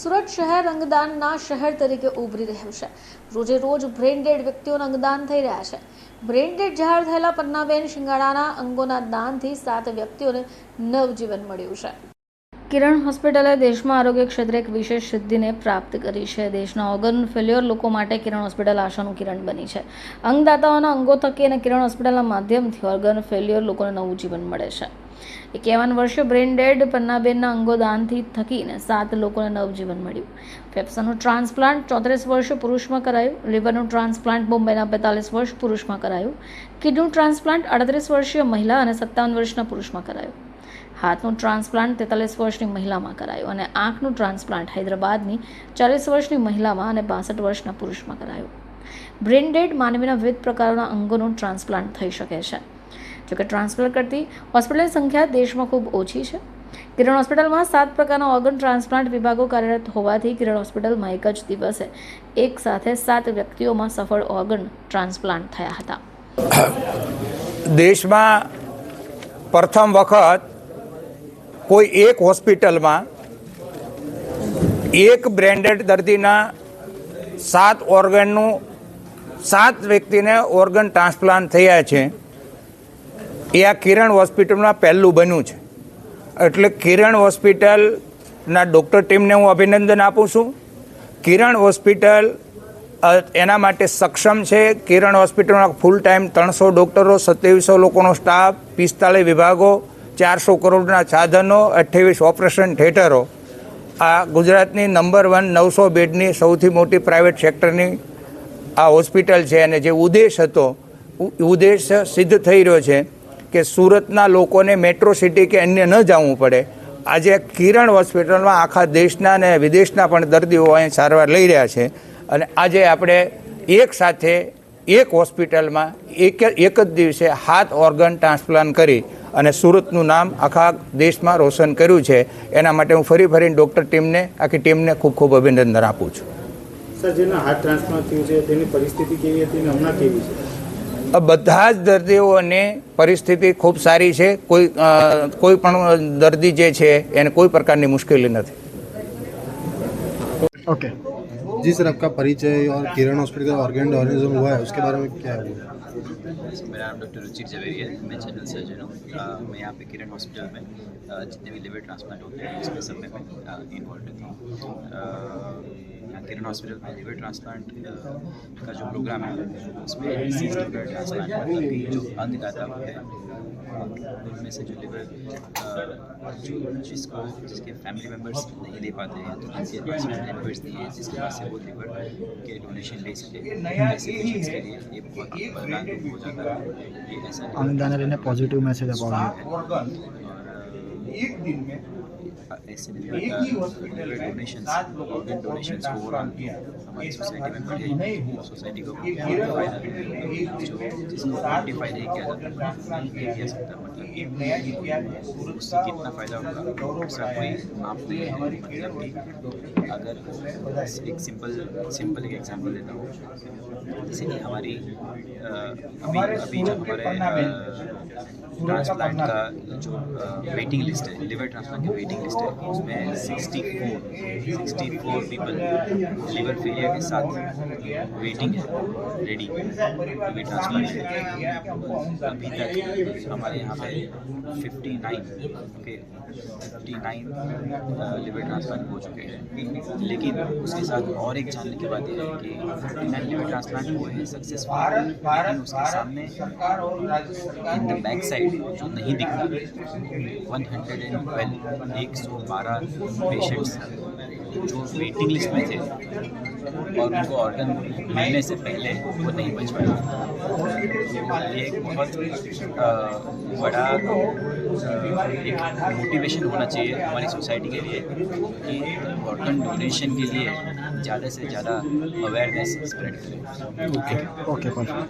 સુરત શહેર અંગદાનના શહેર તરીકે ઉભરી રહ્યું છે. રોજે રોજ બ્રેન ડેડ વ્યક્તિઓને અંગદાન થઈ રહ્યા છે. બ્રેન ડેડ જાહેર થયેલા પન્નાબેન શિંગાડાના અંગોના દાનથી સાત વ્યક્તિઓને નવજીવન મળ્યું છે. કિરણ હોસ્પિટલે દેશમાં આરોગ્ય ક્ષેત્રે એક વિશેષ સિદ્ધિને પ્રાપ્ત કરી છે. દેશના ઓર્ગન ફેલ્યોર લોકો માટે કિરણ હોસ્પિટલ આશાનું કિરણ બની છે. અંગદાતાઓના અંગો થકી અને કિરણ હોસ્પિટલના માધ્યમથી ઓર્ગન ફેલ્યોર લોકોને નવું જીવન મળે છે. એકાવન વર્ષીય બ્રેન ડેડ, પન્નાબેનના અંગો દાનથી થકીને સાત લોકોને નવજીવન મળ્યું. ફેફસાનું ટ્રાન્સપ્લાન્ટ ચોત્રીસ વર્ષ પુરુષમાં કરાયું. લીવરનું ટ્રાન્સપ્લાન્ટ મુંબઈના બેતાલીસ વર્ષ પુરુષમાં કરાયું. કિડનું ટ્રાન્સપ્લાન્ટ અડત્રીસ વર્ષીય મહિલા અને સત્તાવન વર્ષના પુરુષમાં કરાયું. હાથનું ટ્રાન્સપ્લાન્ટ તેતાલીસ વર્ષની મહિલામાં કરાયું અને આંખનું ટ્રાન્સપ્લાન્ટ હૈદરાબાદની ચાલીસ વર્ષની મહિલામાં અને બાસઠ વર્ષના પુરુષમાં કરાયું. બ્રેન ડેડ માનવીના વિવિધ પ્રકારના અંગોનું ટ્રાન્સપ્લાન્ટ થઈ શકે છે. જોકે ટ્રાન્સપ્લાન્ટ કરતી હોસ્પિટલની સંખ્યા દેશમાં ખૂબ ઓછી છે. કિરણ હોસ્પિટલમાં સાત પ્રકારના ઓર્ગન ટ્રાન્સપ્લાન્ટ વિભાગો કાર્યરત હોવાથી કિરણ હોસ્પિટલમાં એક જ દિવસે એક સાથે સાત વ્યક્તિઓમાં સફળ ઓર્ગન ટ્રાન્સપ્લાન્ટ થયા હતા. દેશમાં પ્રથમ વખત કોઈ એક હોસ્પિટલમાં એક બ્રેન્ડેડ દર્દીના સાત ઓર્ગનનું સાત વ્યક્તિને ઓર્ગન ટ્રાન્સપ્લાન્ટ થયા છે. એ આ કિરણ હોસ્પિટલમાં પહેલું બન્યું છે. એટલે કિરણ હોસ્પિટલના ડૉક્ટર ટીમને હું અભિનંદન આપું છું. કિરણ હોસ્પિટલ એના માટે સક્ષમ છે. કિરણ હોસ્પિટલમાં ફૂલ ટાઈમ ત્રણસો ડૉક્ટરો, સત્યાવીસો લોકોનો સ્ટાફ, પિસ્તાળીસ વિભાગો, ચારસો કરોડના સાધનો, અઠ્યાવીસ ઓપરેશન થિયેટરો. આ ગુજરાતની નંબર વન નવસો બેડની સૌથી મોટી પ્રાઇવેટ સેક્ટરની આ હોસ્પિટલ છે. અને જે ઉદ્દેશ હતો ઉદ્દેશ સિદ્ધ થઈ રહ્યો છે કે સુરતના લોકોને મેટ્રો સિટી કે અન્ય ન જવું પડે. આજે કિરણ હોસ્પિટલમાં આખા દેશના અને વિદેશના પણ દર્દીઓ અહીં સારવાર લઈ રહ્યા છે. અને આજે આપણે એક સાથે એક હોસ્પિટલમાં એક એક જ દિવસે હાથ ઓર્ગન ટ્રાન્સપ્લાન્ટ કરી અને સુરતનું નામ આખા દેશમાં રોશન કર્યું છે. એના માટે હું ફરી ફરીને ડૉક્ટર ટીમને, આખી ટીમને ખૂબ ખૂબ અભિનંદન આપું છું. સર, જેના હાર્ટ ટ્રાન્સપ્લાન્ટ થયું છે, તેની પરિસ્થિતિ કેવી હતી અને હમણાં કેવી છે? બધા જ દર્દીઓની પરિસ્થિતિ ખૂબ સારી છે કોઈ અ, કોઈ પણ દર્દી જે છે એને કોઈ પ્રકારની મુશ્કેલી નથી ओके जी सर आपका परिचय और किरण हॉस्पिटल का ऑर्गेन डोनेशन हुआ है उसके बारे में क्या हुआ मेरा नाम डॉक्टर रुचिर जवेरी है मैं जनरल सर्जन हूँ अ, मैं यहाँ पे किरण हॉस्पिटल में अ, जितने भी लिवर ट्रांसप्लांट होते हैं उसमें सब में मैं इन्वॉल्व रहता हूँ अ, यहाँ किरण हॉस्पिटल में लिवर ट्रांसप्लांट का जो प्रोग्राम है उसमें लिवर ट्रांसप्लांट मतलब कि जो अंगदाता होते हैं उनमें से जो लिवर जो जिसको जिसके फैमिली मेंबर्स नहीं दे पाते हैं तो जिनके पास मेंबर्स नहीं है जिसके पास से वो लिवर के डोनेशन ले सके ऐसे पेशेंट्स के लिए ये बहुत रूप हो जाता है ये ऐसा अनुदान पॉजिटिव मैसेज और ऐसे डोनेशंस ऑर्गन डोनेशंस ओवरऑल हमारी सोसाइटी में बढ़े सोसाइटी को फ़ायदा जो जिसको क्वान्टिफाई नहीं किया जाता नहीं किया सकता मतलब उससे कितना फ़ायदा होगा? कोई नहीं है मतलब कि अगर एक सिंपल सिंपल एक एग्जांपल देता हूँ। जैसे कि हमारी अभी अभी जो हमारे ट्रांसप्लांट का जो वेटिंग लिस्ट है लिवर ट्रांसप्लांट की वेटिंग लिस्ट है उसमें 64 64 पीपल लिवर फेलियर के साथ वेटिंग है रेडी टू बी ट्रांसप्लांट अभी तक हमारे यहाँ पे 59 ओके 59 लिवर ट्रांसप्लांट हो चुके हैं। लेकिन उसके साथ और एक जानने की बात यह है कि 59 लिवर ट्रांसप्लांट हुए हैं सक्सेसफुल लेकिन उसके सामने इन द बैक साइड जो नहीं दिखता 112 एक सौ बारह पेशेंट्स जो वेटिंग लिस्ट में थे, और उनको ऑर्गन मिलने से पहले वो नहीं बच पाए। ये एक बहुत बड़ा एक मोटिवेशन होना चाहिए हमारी सोसाइटी के लिए कि ऑर्गन डोनेशन के लिए ज़्यादा से ज़्यादा अवेयरनेस स्प्रेड करें। Okay okay